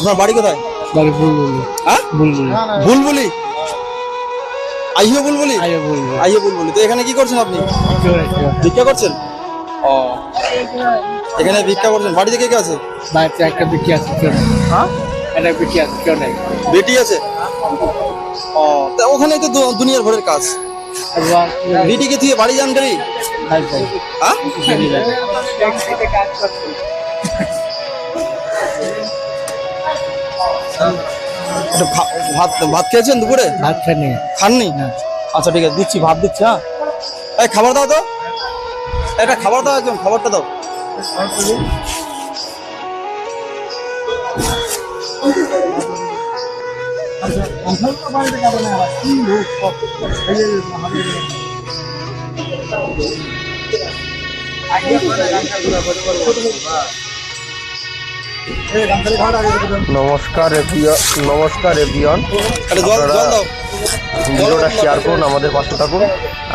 আপনার বাড়ি কোথায়? বাড়ি বুলবুলি। হ্যাঁ? বুলবুলি। বুলবুলি? আইও বুলবুলি? আইয়ে বুলবুলি। আইও বুলবুলি। তো এখানে কি করছেন আপনি? ভিক্ষা। করছেন? ও। এখানে ভিক্ষা করছেন। বাড়িতে কে কে আছে? বাড়িতে একটা বিটি আছে কেউ হ্যাঁ? একটা বিটি আছে কেউ নেই। বেটি আছে? ও তা ওখানে তো দুনিয়ার ভরের কাজ। বেটিকে তুই বাড়ি যান গাড়ি? হ্যাঁ? একটু ভা- ভাত ভাত খেয়েছেন দুপুরে? ভাত খানি খাননি? আচ্ছা ঠিক আছে দিচ্ছি ভাত দিচ্ছি হ্যাঁ। এই খাবার দাও তো। একটা খাবার দাও একদম খাবারটা দাও। এভরিয়ন একটা জল জল দাও। ভিডিওটা শেয়ার করুন আমাদের পাশে থাকুন।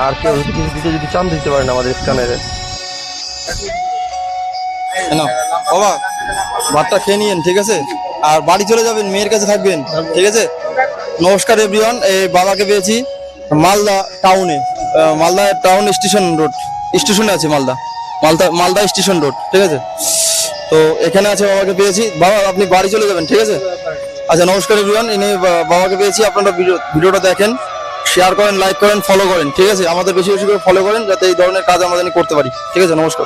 আর কেউ কিছু দিতে যদি চান দিতে পারেন আমাদের স্ক্যানারে বাবা ভাতটা খেয়ে নিয়েন ঠিক আছে? আর বাড়ি চলে যাবেন মেয়ের কাছে থাকবেন ঠিক আছে? নমস্কার এভরিওয়ান এই বাবাকে পেয়েছি মালদা টাউনে। মালদা টাউন স্টেশন রোড স্টেশনে আছে মালদা। মালদা মালদা স্টেশন রোড ঠিক আছে? তো এখানে আছে বাবাকে পেয়েছি। বাবা, আপনি বাড়ি চলে যাবেন, ঠিক আছে? আচ্ছা নমস্কার এভরিওয়ান ইনি বাবাকে পেয়েছি। আপনারা ভিডিও ভিডিওটা দেখেন শেয়ার করেন লাইক করেন ফলো করেন, ঠিক আছে? আমাদের বেশি বেশি করে ফলো করেন, যাতে এই ধরনের কাজ আমাদের করতে পারি। ঠিক আছে, নমস্কার।